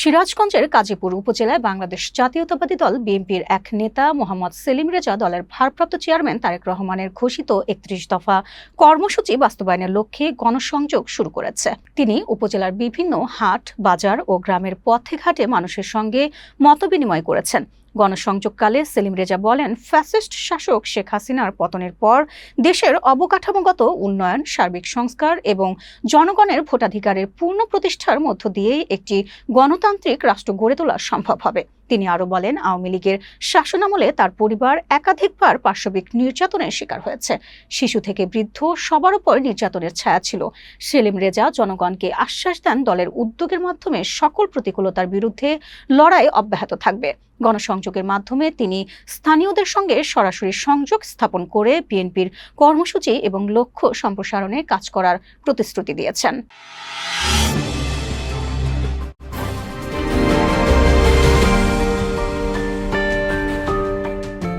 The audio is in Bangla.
সিরাজগঞ্জের কাজীপুর উপজেলায় বাংলাদেশ জাতীয়তাবাদী দল বিএনপির এক নেতা মোহাম্মদ সেলিম রেজা দলের ভারপ্রাপ্ত চেয়ারম্যান তারেক রহমানের ঘোষিত একত্রিশ দফা কর্মসূচি বাস্তবায়নের লক্ষ্যে গণসংযোগ শুরু করেছে। তিনি উপজেলার বিভিন্ন হাট, বাজার ও গ্রামের পথে ঘাটে মানুষের সঙ্গে মতবিনিময় করেছেন। গণসংযোগকালে সেলিম রেজা বলেন, ফ্যাসিস্ট শাসক শেখ হাসিনার পতনের পর দেশের অবকাঠামোগত উন্নয়ন, সার্বিক সংস্কার এবং জনগণের ভোটাধিকারের পূর্ণ প্রতিষ্ঠার মধ্য দিয়েই একটি গণতান্ত্রিক রাষ্ট্র গড়ে তোলা সম্ভব হবে। তিনি আরও বলেন, আওয়ামী লীগের শাসনামলে তার পরিবার একাধিকবার পার্শ্ববিক নির্যাতনের শিকার হয়েছে। শিশু থেকে বৃদ্ধ সবার উপর নির্যাতনের ছায়া ছিল। সেলিম রেজা জনগণকে আশ্বাস দেন দলের উদ্যোগের মাধ্যমে সকল প্রতিকূলতার বিরুদ্ধে লড়াই অব্যাহত থাকবে। গণসংযোগের মাধ্যমে তিনি স্থানীয়দের সঙ্গে সরাসরি সংযোগ স্থাপন করে বিএনপির কর্মসূচি এবং লক্ষ্য সম্প্রসারণে কাজ করার প্রতিশ্রুতি দিয়েছেন।